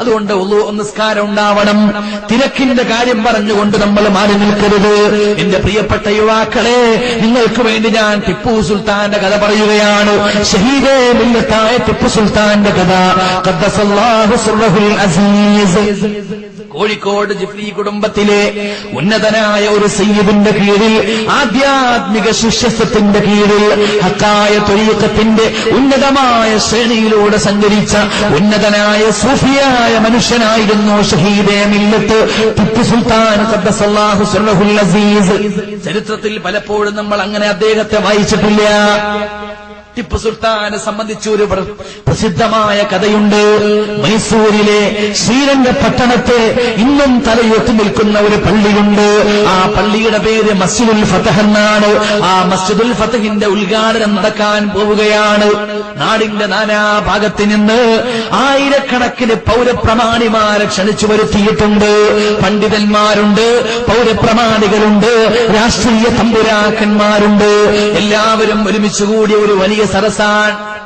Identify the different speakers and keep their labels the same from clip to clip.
Speaker 1: അതുകൊണ്ട് നിസ്കാരം ഉണ്ടാവണം. തിരക്കിന്റെ കാര്യം പറഞ്ഞുകൊണ്ട് നമ്മൾ മാറി നിൽക്കരുത്. എന്റെ പ്രിയപ്പെട്ട യുവാക്കളെ നിങ്ങൾക്ക് വേണ്ടി ഞാൻ ടിപ്പു സുൽത്താന്റെ കഥ പറയുകയാണ്. ടിപ്പു സുൽത്താന്റെ കഥ. അസീസ്. കോഴിക്കോട് ജിഫ്ലി കുടുംബത്തിലെ ഉന്നതനായ ഒരു സയ്യിദിന്റെ കീഴിൽ ആധ്യാത്മിക ശിഷ്യത്വത്തിന്റെ കീഴിൽ ഹക്കായ തൊഴിയക്കത്തിന്റെ ഉന്നതമായ ശ്രേണിയിലൂടെ സഞ്ചരിച്ച ഉന്നതനായ സൂഫിയായ മനുഷ്യനായിരുന്നു ഷഹീദേ മില്ലത്ത് ടിപ്പു സുൽത്താൻ അസീസ്. ചരിത്രത്തിൽ പലപ്പോഴും നമ്മൾ അങ്ങനെ അദ്ദേഹത്തെ വായിച്ചിട്ടില്ല. ടിപ്പു സുൽത്താനെ സംബന്ധിച്ച് ഒരു പ്രസിദ്ധമായ കഥയുണ്ട്. മൈസൂരിലെ ശ്രീരംഗ ശ്രീരംഗപട്ടണത്തെ ഇന്നും തലയുയർത്തി നിൽക്കുന്ന ഒരു പള്ളിയുണ്ട്. ആ പള്ളിയുടെ പേര് മസ്ജിദുൽ ഫതഹ് എന്നാണ്. ആ മസ്ജിദുൽ ഫതഹിന്റെ ഉദ്ഘാടനം നടക്കാൻ പോവുകയാണ്. നാടിന്റെ നാനാഭാഗത്ത് നിന്ന് ആയിരക്കണക്കിന് പൗരപ്രമാണിമാരെ ക്ഷണിച്ചു വരുത്തിയിട്ടുണ്ട്. പണ്ഡിതന്മാരുണ്ട് പൗരപ്രമാണികളുണ്ട് രാഷ്ട്രീയ തമ്പുരാക്കന്മാരുണ്ട്. എല്ലാവരും ഒരുമിച്ച് കൂടിയ ഒരു വലിയ സരസാൻ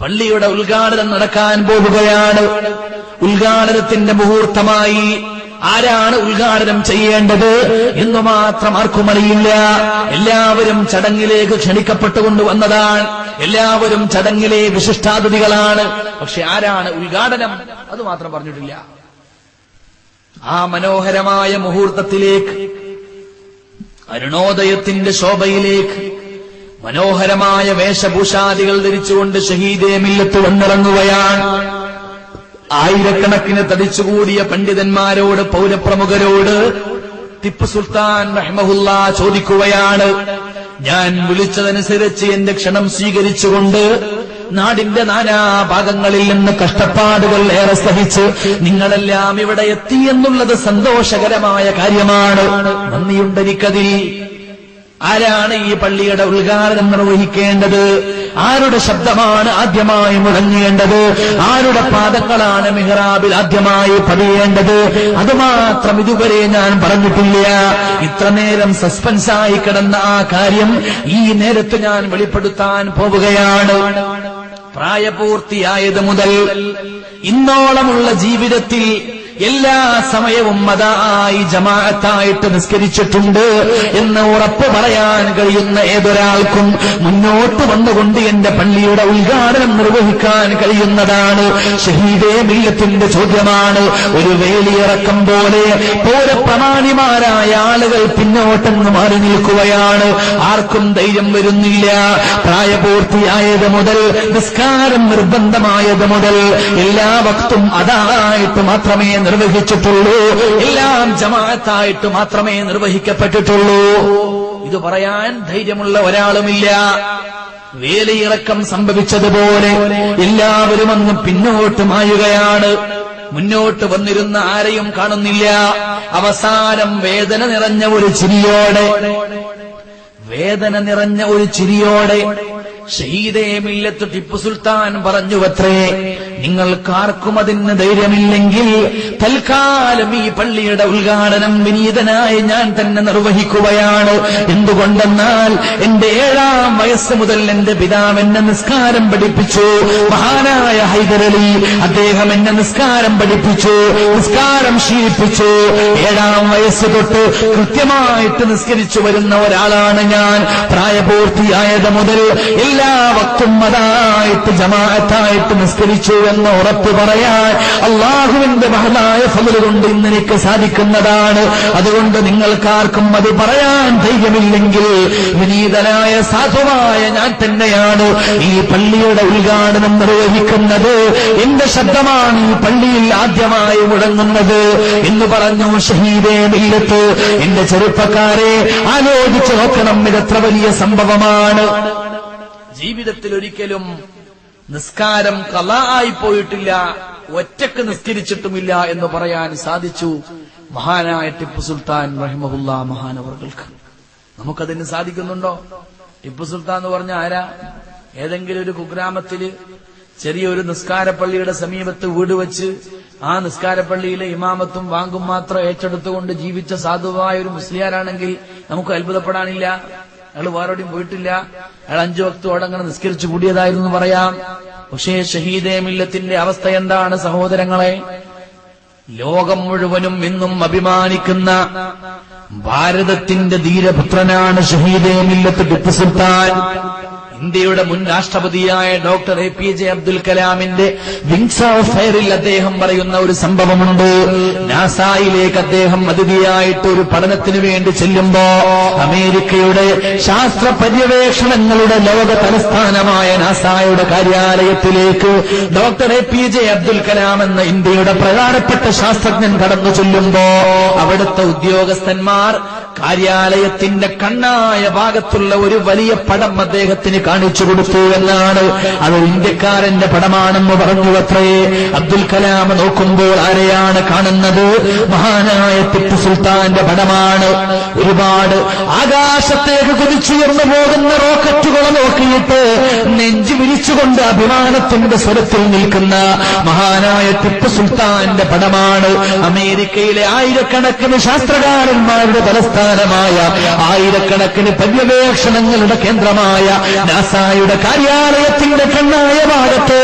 Speaker 1: പള്ളിയുടെ ഉദ്ഘാടനം നടക്കാൻ പോവുകയാണ് ഉദ്ഘാടനത്തിന്റെ മുഹൂർത്തമായി ആരാണ് ഉദ്ഘാടനം ചെയ്യേണ്ടത് എന്ന് മാത്രം ആർക്കും അറിയില്ല. എല്ലാവരും ചടങ്ങിലേക്ക് ക്ഷണിക്കപ്പെട്ടുകൊണ്ട് വന്നതാണ്. എല്ലാവരും ചടങ്ങിലെ വിശിഷ്ടാതിഥികളാണ്. പക്ഷെ ആരാണ് ഉദ്ഘാടനം? അത് മാത്രം പറഞ്ഞിട്ടില്ല. ആ മനോഹരമായ മുഹൂർത്തത്തിലേക്ക് അരുണോദയത്തിന്റെ ശോഭയിലേക്ക് മനോഹരമായ വേഷഭൂഷാദികൾ ധരിച്ചുകൊണ്ട് ഷഹീദേ മില്ലത്ത് വന്നിറങ്ങുകയാണ്. ആയിരക്കണക്കിന് തടിച്ചുകൂടിയ പണ്ഡിതന്മാരോട് പൗരപ്രമുഖരോട് ടിപ്പു സുൽത്താൻ റഹ്മഹുല്ല ചോദിക്കുകയാണ്. ഞാൻ വിളിച്ചതനുസരിച്ച് എന്റെ ക്ഷണം സ്വീകരിച്ചുകൊണ്ട് നാടിന്റെ നാനാഭാഗങ്ങളിൽ നിന്ന് കഷ്ടപ്പാടുകൾ ഏറെ സഹിച്ച് നിങ്ങളെല്ലാം ഇവിടെ എത്തി എന്നുള്ളത് സന്തോഷകരമായ കാര്യമാണ്. നന്ദിയുണ്ടെനിക്കതിൽ ആരാണ് ഈ പള്ളിയുടെ ഉദ്ഘാടനം നിർവഹിക്കേണ്ടത്? ആരുടെ ശബ്ദമാണ് ആദ്യമായി മുഴങ്ങേണ്ടത്? ആരുടെ പാദങ്ങളാണ് മിഹ്റാബിൽ ആദ്യമായി പതിയേണ്ടത്? അതുമാത്രം ഇതുവരെ ഞാൻ പറഞ്ഞിട്ടില്ല. ഇത്ര നേരം സസ്പെൻസായി കിടന്ന ആ കാര്യം ഈ നേരത്ത് ഞാൻ വെളിപ്പെടുത്താൻ പോവുകയാണ്. പ്രായപൂർത്തിയായത് മുതൽ ഇന്നോളമുള്ള ജീവിതത്തിൽ എല്ലാ സമയവും മതായി ജമാഅത്തായിട്ട് നിസ്കരിച്ചിട്ടുണ്ട് എന്ന് ഉറപ്പ് പറയാൻ കഴിയുന്ന ഏതൊരാൾക്കും മുന്നോട്ട് വന്നുകൊണ്ട് എന്റെ പള്ളിയുടെ ഉദ്ഘാടനം നിർവഹിക്കാൻ കഴിയുന്നതാണ്. ഷഹീദേ മില്ലത്തിന്റെ ചോദ്യമാണ്. ഒരു വേലിയിറക്കം പോലെ പൗരപ്രമാണിമാരായ ആളുകൾ പിന്നോട്ടെന്ന് മാറി നിൽക്കുകയാണ്. ആർക്കും ധൈര്യം വരുന്നില്ല. പ്രായപൂർത്തിയായത് മുതൽ നിസ്കാരം നിർബന്ധമായത് മുതൽ എല്ലാ വക്തും അതായിട്ട് മാത്രമേ നിർവഹിച്ചിട്ടുള്ളൂ. എല്ലാം ജമാഅത്തായിട്ട് മാത്രമേ നിർവഹിക്കപ്പെട്ടിട്ടുള്ളൂ. ഇത് പറയാൻ ധൈര്യമുള്ള ഒരാളുമില്ല. വേലയിറക്കം സംഭവിച്ചതുപോലെ എല്ലാവരും അന്ന് പിന്നോട്ട് മായുകയാണ് മുന്നോട്ട് വന്നിരുന്ന ആരെയും കാണുന്നില്ല. അവസാനം വേദന നിറഞ്ഞ ഒരു ചിരിയോടെ വേദന നിറഞ്ഞ ഒരു ചിരിയോടെ ഷഹീദേ മില്ലത്ത് ടിപ്പു സുൽത്താൻ പറഞ്ഞുവത്രേ നിങ്ങൾക്കാർക്കും അതിന് ധൈര്യമില്ലെങ്കിൽ തൽക്കാലം ഈ പള്ളിയുടെ ഉദ്ഘാടനം വിനീതനായി ഞാൻ തന്നെ നിർവഹിക്കുകയാണ്. എന്തുകൊണ്ടെന്നാൽ എന്റെ ഏഴാം വയസ്സ് മുതൽ എന്റെ പിതാവ് എന്നെ നിസ്കാരം പഠിപ്പിച്ചു. മഹാനായ ഹൈദരലി അദ്ദേഹം എന്നെ നിസ്കാരം പഠിപ്പിച്ചു നിസ്കാരം ശീലിപ്പിച്ചു. ഏഴാം വയസ്സ് തൊട്ട് കൃത്യമായിട്ട് നിസ്കരിച്ചു വരുന്ന ഒരാളാണ് ഞാൻ. പ്രായപൂർത്തിയായത് മുതൽ എല്ലാ വക്തും അതായിട്ട് ജമാഅത്തായിട്ട് നിസ്കരിച്ചു എന്ന് ഉറപ്പ് പറയാൻ അള്ളാഹുവിന്റെ മഹനായ ഫലു കൊണ്ട് ഇന്ന് എനിക്ക് സാധിക്കുന്നതാണ്. അതുകൊണ്ട് നിങ്ങൾക്കാർക്കും അത് പറയാൻ ധൈര്യമില്ലെങ്കിൽ വിനീതനായ സാധുവായ ഞാൻ തന്നെയാണ് ഈ പള്ളിയുടെ ഉദ്ഘാടനം നിർവഹിക്കുന്നത്. എന്റെ ശബ്ദമാണ് ഈ പള്ളിയിൽ ആദ്യമായി മുടങ്ങുന്നത് എന്ന് പറഞ്ഞു ഷഹീദേ മില്ലത്ത്. എന്റെ ചെറുപ്പക്കാരെ ആലോചിച്ച് നോക്കണം ഇതത്ര വലിയ സംഭവമാണ്. ജീവിതത്തിൽ ഒരിക്കലും നിസ്കാരം കലായി പോയിട്ടില്ല ഒറ്റയ്ക്ക് നിസ്കരിച്ചിട്ടുമില്ല എന്ന് പറയാൻ സാധിച്ചു മഹാനായ ടിപ്പു സുൽത്താൻ റഹിമഹുല്ല മഹാനവർക്ക് നമുക്കതിന് സാധിക്കുന്നുണ്ടോ? ടിപ്പു സുൽത്താൻ എന്ന് പറഞ്ഞ ആരാ? ഏതെങ്കിലും ഒരു കുഗ്രാമത്തിൽ ചെറിയൊരു നിസ്കാരപ്പള്ളിയുടെ സമീപത്ത് വീട് വെച്ച് ആ നിസ്കാരപ്പള്ളിയിലെ ഇമാമത്തും വാങ്കും മാത്രം ഏറ്റെടുത്തുകൊണ്ട് ജീവിച്ച സാധുവായ ഒരു മുസ്ലിയാരാണെങ്കിൽ നമുക്ക് അത്ഭുതപ്പെടാനില്ല. അയാൾ വേറെവിടെയും പോയിട്ടില്ല. അയാൾ അഞ്ചു വക്തോടെ അങ്ങനെ നിസ്കരിച്ചു കൂടിയതായിരുന്നു പറയാം. പക്ഷേ ഷഹീദേ മില്ലത്തിന്റെ അവസ്ഥ എന്താണ് സഹോദരങ്ങളെ? ലോകം മുഴുവനും ഇന്നും അഭിമാനിക്കുന്ന ഭാരതത്തിന്റെ ധീരപുത്രനാണ് ഷഹീദേ മില്ലത്ത് ടിപ്പു സുൽത്താൻ. ഇന്ത്യയുടെ മുൻ രാഷ്ട്രപതിയായ doctor A P J Abdul കലാമിന്റെ വിങ്സ് ഓഫ് ഫയറിൽ അദ്ദേഹം പറയുന്ന ഒരു സംഭവമുണ്ട്. നാസായിലേക്ക് അദ്ദേഹം അതിഥിയായിട്ട് ഒരു പഠനത്തിന് വേണ്ടി ചെല്ലുമ്പോ അമേരിക്കയുടെ ശാസ്ത്ര പര്യവേഷണങ്ങളുടെ ലോക തലസ്ഥാനമായ നാസായുടെ കാര്യാലയത്തിലേക്ക് doctor A P J Abdul Kalam എന്ന ഇന്ത്യയുടെ പ്രധാനപ്പെട്ട ശാസ്ത്രജ്ഞൻ കടന്നു ചെല്ലുമ്പോ അവിടുത്തെ ഉദ്യോഗസ്ഥന്മാർ കാര്യാലയത്തിന്റെ കണ്ണായ ഭാഗത്തുള്ള ഒരു വലിയ പടം അദ്ദേഹത്തിന് കാണിച്ചു കൊടുത്തു എന്നാണ്. അത് ഇന്ത്യക്കാരന്റെ പടമാണെന്ന് പറഞ്ഞു അത്രേ അബ്ദുൽ കലാം നോക്കുമ്പോൾ ആരെയാണ് കാണുന്നത്? മഹാനായ ടിപ്പു സുൽത്താന്റെ പടമാണ്. ഒരുപാട് ആകാശത്തേക്ക് കുതിച്ചുയർന്നു പോകുന്ന റോക്കറ്റുകളെ നോക്കിയിട്ട് നെഞ്ചു വിരിച്ചുകൊണ്ട് അഭിമാനത്തിന്റെ സ്വരത്തിൽ നിൽക്കുന്ന മഹാനായ ടിപ്പു സുൽത്താന്റെ പടമാണ്. അമേരിക്കയിലെ ആയിരക്കണക്കിന് ശാസ്ത്രകാരന്മാരുടെ തലസ്ഥാനമായ ആയിരക്കണക്കിന് പര്യവേക്ഷണങ്ങളുടെ കേന്ദ്രമായ നാസായുടെ കാര്യാലയത്തിന്റെ കണ്ണായ ഭാഗത്ത്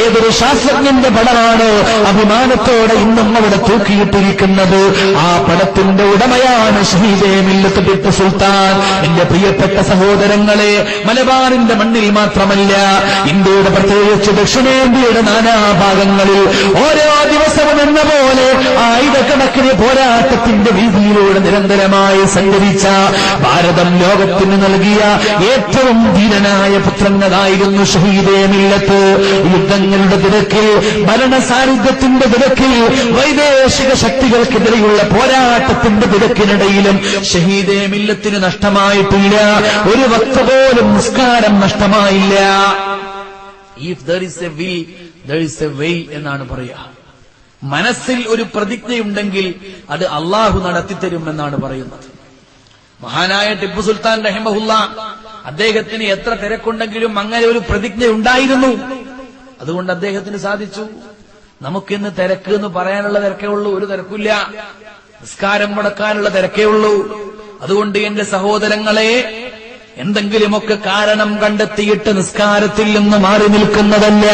Speaker 1: ഏതൊരു ശാസ്ത്രജ്ഞന്റെ പടമാണ് അഭിമാനത്തോടെ ഇന്നും അവിടെ തൂക്കിയിട്ടിരിക്കുന്നത്. ആ പടത്തിന്റെ ഉടമയാണ് ഷഹീദേ മില്ലത്ത് ടിപ്പു സുൽത്താൻ. എന്റെ പ്രിയപ്പെട്ട സഹോദരങ്ങളെ മലബാറിന്റെ മണ്ണിൽ മാത്രമല്ല ഇന്ത്യയുടെ പ്രത്യേകിച്ച് ദക്ഷിണേന്ത്യയുടെ നാനാഭാഗങ്ങളിൽ ഓരോ ദിവസവും എന്ന പോലെ ആയിരക്കണക്കിന് പോരാട്ടത്തിന്റെ വീതിയിലൂടെ നിരന്തരമായി സഞ്ചരിച്ച ഭാരതം ലോകത്തിന് നൽകിയ ഏറ്റവും ധീരനായ പുത്രങ്ങളായിരുന്നു ഷഹീദേ മില്ലത്ത്. യുദ്ധങ്ങളുടെ തിരക്കിൽ ഭരണസാന്നിധ്യത്തിന്റെ തിരക്കിൽ വൈദേശിക ശക്തികൾക്കെതിരെയുള്ള പോരാട്ടത്തിന്റെ തിരക്കിനിടയിലും ഷഹീദേ മില്ലത്തിന് നഷ്ടമായിട്ടില്ല. ഒരു വക്ത പോലും നിസ്കാരം നഷ്ടമായില്ല. If there is a will there is a way എന്നാണ് പറയുക. മനസ്സിൽ ഒരു പ്രതിജ്ഞയുണ്ടെങ്കിൽ അത് അള്ളാഹു നടത്തിത്തരുമെന്നാണ് പറയുന്നത്. മഹാനായ ടിപ്പു സുൽത്താൻ റഹിമഹുല്ല അദ്ദേഹത്തിന് എത്ര തിരക്കുണ്ടെങ്കിലും അങ്ങനെ ഒരു പ്രതിജ്ഞ ഉണ്ടായിരുന്നു അതുകൊണ്ട് അദ്ദേഹത്തിന് സാധിച്ചു. നമുക്കിന്ന് തിരക്ക് എന്ന് പറയാനുള്ള തിരക്കേ ഉള്ളൂ ഒരു തിരക്കില്ല. നിസ്കാരം മുടക്കാനുള്ള തിരക്കേ ഉള്ളൂ. അതുകൊണ്ട് എന്റെ സഹോദരങ്ങളെ എന്തെങ്കിലുമൊക്കെ കാരണം കണ്ടെത്തിയിട്ട് നിസ്കാരത്തിൽ നിന്ന് മാറി നിൽക്കുന്നതല്ല.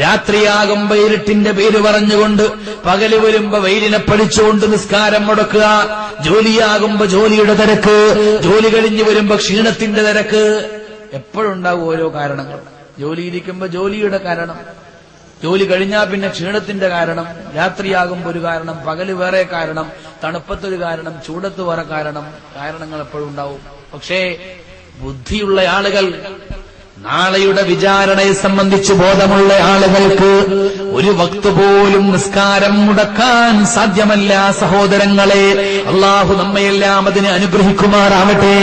Speaker 1: രാത്രിയാകുമ്പോ ഇരുട്ടിന്റെ പേര് പറഞ്ഞുകൊണ്ട് പകൽ വരുമ്പോ വെയിലിനെ പഠിച്ചുകൊണ്ട് നിസ്കാരം മുടക്കുക. ജോലിയാകുമ്പോ ജോലിയുടെ തിരക്ക്. ജോലി കഴിഞ്ഞു വരുമ്പോ ക്ഷീണത്തിന്റെ തിരക്ക്. എപ്പോഴുണ്ടാവും ഓരോ കാരണങ്ങൾ. ജോലിയിരിക്കുമ്പോ ജോലിയുടെ കാരണം. ജോലി കഴിഞ്ഞാൽ പിന്നെ ക്ഷീണത്തിന്റെ കാരണം. രാത്രിയാകുമ്പോ ഒരു കാരണം. പകൽ വേറെ കാരണം. തണുപ്പത്തൊരു കാരണം. ചൂടത്ത് വേറെ കാരണം. കാരണങ്ങൾ എപ്പോഴും ഉണ്ടാവും. പക്ഷേ ബുദ്ധിയുള്ള ആളുകൾ നാളെയുടെ വിചാരണയെ സംബന്ധിച്ച് ബോധമുള്ള ആളുകൾക്ക് ഒരു വക്ത് പോലും നിസ്കാരം മുടക്കാൻ സാധ്യമല്ല സഹോദരങ്ങളെ. അള്ളാഹു നമ്മയെല്ലാം അതിനെ അനുഗ്രഹിക്കുമാറാവട്ടെ.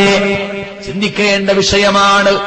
Speaker 1: ചിന്തിക്കേണ്ട വിഷയമാണ്